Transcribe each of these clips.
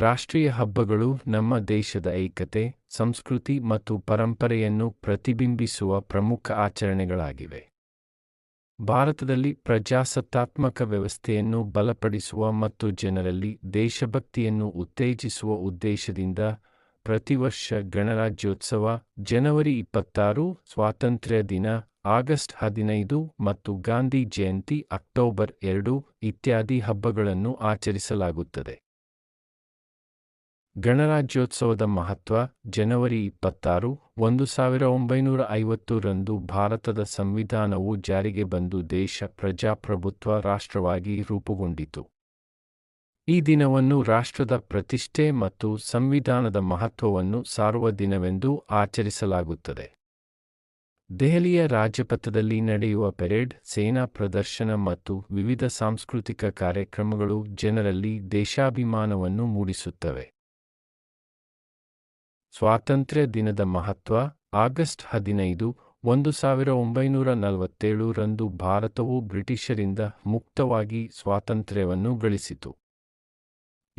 ರಾಷ್ಟ್ರೀಯ ಹಬ್ಬಗಳು ನಮ್ಮ ದೇಶದ ಏಕತೆ, ಸಂಸ್ಕೃತಿ ಮತ್ತು ಪರಂಪರೆಯನ್ನು ಪ್ರತಿಬಿಂಬಿಸುವ ಪ್ರಮುಖ ಆಚರಣೆಗಳಾಗಿವೆ. ಭಾರತದಲ್ಲಿ ಪ್ರಜಾಸತ್ತಾತ್ಮಕ ವ್ಯವಸ್ಥೆಯನ್ನು ಬಲಪಡಿಸುವ ಮತ್ತು ಜನರಲ್ಲಿ ದೇಶಭಕ್ತಿಯನ್ನು ಉತ್ತೇಜಿಸುವ ಉದ್ದೇಶದಿಂದ ಪ್ರತಿವರ್ಷ ಗಣರಾಜ್ಯೋತ್ಸವ ಜನವರಿ ಇಪ್ಪತ್ತಾರು, ಸ್ವಾತಂತ್ರ್ಯ ದಿನ, ಆಗಸ್ಟ್ ಹದಿನೈದು ಮತ್ತು ಗಾಂಧಿ ಜಯಂತಿ ಅಕ್ಟೋಬರ್ ಎರಡು ಇತ್ಯಾದಿ ಹಬ್ಬಗಳನ್ನು ಆಚರಿಸಲಾಗುತ್ತದೆ. ಗಣರಾಜ್ಯೋತ್ಸವದ ಮಹತ್ವ ಜನವರಿ ಇಪ್ಪತ್ತಾರು, ಒಂದು ಸಾವಿರ ಒಂಬೈನೂರ ಐವತ್ತು ರಂದು ಭಾರತದ ಸಂವಿಧಾನವು ಜಾರಿಗೆ ಬಂದು ದೇಶ ಪ್ರಜಾಪ್ರಭುತ್ವ ರಾಷ್ಟ್ರವಾಗಿ ರೂಪುಗೊಂಡಿತು. ಈ ದಿನವನ್ನು ರಾಷ್ಟ್ರದ ಪ್ರತಿಷ್ಠೆ ಮತ್ತು ಸಂವಿಧಾನದ ಮಹತ್ವವನ್ನು ಸಾರುವ ದಿನವೆಂದು ಆಚರಿಸಲಾಗುತ್ತದೆ. ದೆಹಲಿಯ ರಾಜಪಥದಲ್ಲಿ ನಡೆಯುವ ಪೆರೇಡ್, ಸೇನಾ ಪ್ರದರ್ಶನ ಮತ್ತು ವಿವಿಧ ಸಾಂಸ್ಕೃತಿಕ ಕಾರ್ಯಕ್ರಮಗಳು ಜನರಲ್ಲಿ ದೇಶಾಭಿಮಾನವನ್ನು ಮೂಡಿಸುತ್ತವೆ. ಸ್ವಾತಂತ್ರ್ಯ ದಿನದ ಮಹತ್ವ, ಆಗಸ್ಟ್ ಹದಿನೈದು, ಒಂದು ಸಾವಿರ ಒಂಬೈನೂರ ನಲವತ್ತೇಳು ರಂದು ಭಾರತವು ಬ್ರಿಟಿಷರಿಂದ ಮುಕ್ತವಾಗಿ ಸ್ವಾತಂತ್ರ್ಯವನ್ನು ಗಳಿಸಿತು.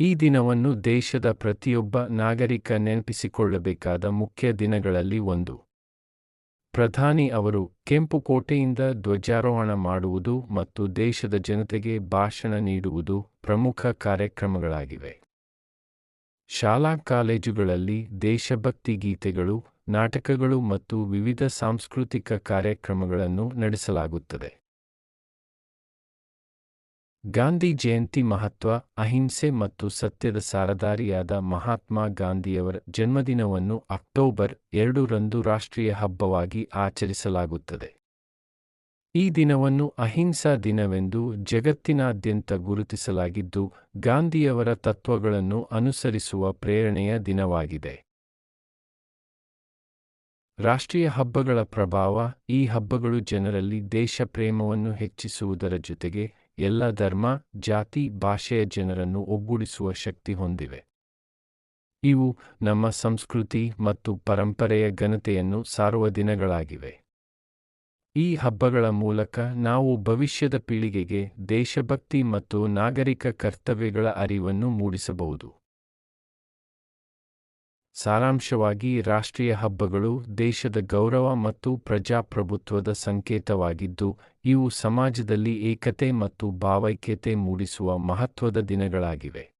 ಈ ದಿನವನ್ನು ದೇಶದ ಪ್ರತಿಯೊಬ್ಬ ನಾಗರಿಕ ನೆನಪಿಸಿಕೊಳ್ಳಬೇಕಾದ ಮುಖ್ಯ ದಿನಗಳಲ್ಲಿ ಒಂದು. ಪ್ರಧಾನಿ ಅವರು ಕೆಂಪು ಕೋಟೆಯಿಂದ ಧ್ವಜಾರೋಹಣ ಮಾಡುವುದು ಮತ್ತು ದೇಶದ ಜನತೆಗೆ ಭಾಷಣ ನೀಡುವುದು ಪ್ರಮುಖ ಕಾರ್ಯಕ್ರಮಗಳಾಗಿವೆ. ಶಾಲಾ ಕಾಲೇಜುಗಳಲ್ಲಿ ದೇಶಭಕ್ತಿ ಗೀತೆಗಳು, ನಾಟಕಗಳು ಮತ್ತು ವಿವಿಧ ಸಾಂಸ್ಕೃತಿಕ ಕಾರ್ಯಕ್ರಮಗಳನ್ನು ನಡೆಸಲಾಗುತ್ತದೆ. ಗಾಂಧಿ ಜಯಂತಿ ಮಹತ್ವ, ಅಹಿಂಸೆ ಮತ್ತು ಸತ್ಯದ ಸಾರದಾರಿಯಾದ ಮಹಾತ್ಮ ಗಾಂಧಿಯವರ ಜನ್ಮದಿನವನ್ನು ಅಕ್ಟೋಬರ್ ಎರಡರಂದು ರಾಷ್ಟ್ರೀಯ ಹಬ್ಬವಾಗಿ ಆಚರಿಸಲಾಗುತ್ತದೆ. ಈ ದಿನವನ್ನು ಅಹಿಂಸಾ ದಿನವೆಂದು ಜಗತ್ತಿನಾದ್ಯಂತ ಗುರುತಿಸಲಾಗಿದ್ದು, ಗಾಂಧಿಯವರ ತತ್ವಗಳನ್ನು ಅನುಸರಿಸುವ ಪ್ರೇರಣೆಯ ದಿನವಾಗಿದೆ. ರಾಷ್ಟ್ರೀಯ ಹಬ್ಬಗಳ ಪ್ರಭಾವ, ಈ ಹಬ್ಬಗಳು ಜನರಲ್ಲಿ ದೇಶಪ್ರೇಮವನ್ನು ಹೆಚ್ಚಿಸುವುದರ ಜೊತೆಗೆ ಎಲ್ಲ ಧರ್ಮ, ಜಾತಿ, ಭಾಷೆಯ ಜನರನ್ನು ಒಗ್ಗೂಡಿಸುವ ಶಕ್ತಿ ಹೊಂದಿವೆ. ಇವು ನಮ್ಮ ಸಂಸ್ಕೃತಿ ಮತ್ತು ಪರಂಪರೆಯ ಘನತೆಯನ್ನು ಸಾರುವ ದಿನಗಳಾಗಿವೆ. ಈ ಹಬ್ಬಗಳ ಮೂಲಕ ನಾವು ಭವಿಷ್ಯದ ಪೀಳಿಗೆಗೆ ದೇಶಭಕ್ತಿ ಮತ್ತು ನಾಗರಿಕ ಕರ್ತವ್ಯಗಳ ಅರಿವನ್ನು ಮೂಡಿಸಬಹುದು. ಸಾರಾಂಶವಾಗಿ, ರಾಷ್ಟ್ರೀಯ ಹಬ್ಬಗಳು ದೇಶದ ಗೌರವ ಮತ್ತು ಪ್ರಜಾಪ್ರಭುತ್ವದ ಸಂಕೇತವಾಗಿದ್ದು, ಇವು ಸಮಾಜದಲ್ಲಿ ಏಕತೆ ಮತ್ತು ಭಾವೈಕ್ಯತೆ ಮೂಡಿಸುವ ಮಹತ್ವದ ದಿನಗಳಾಗಿವೆ.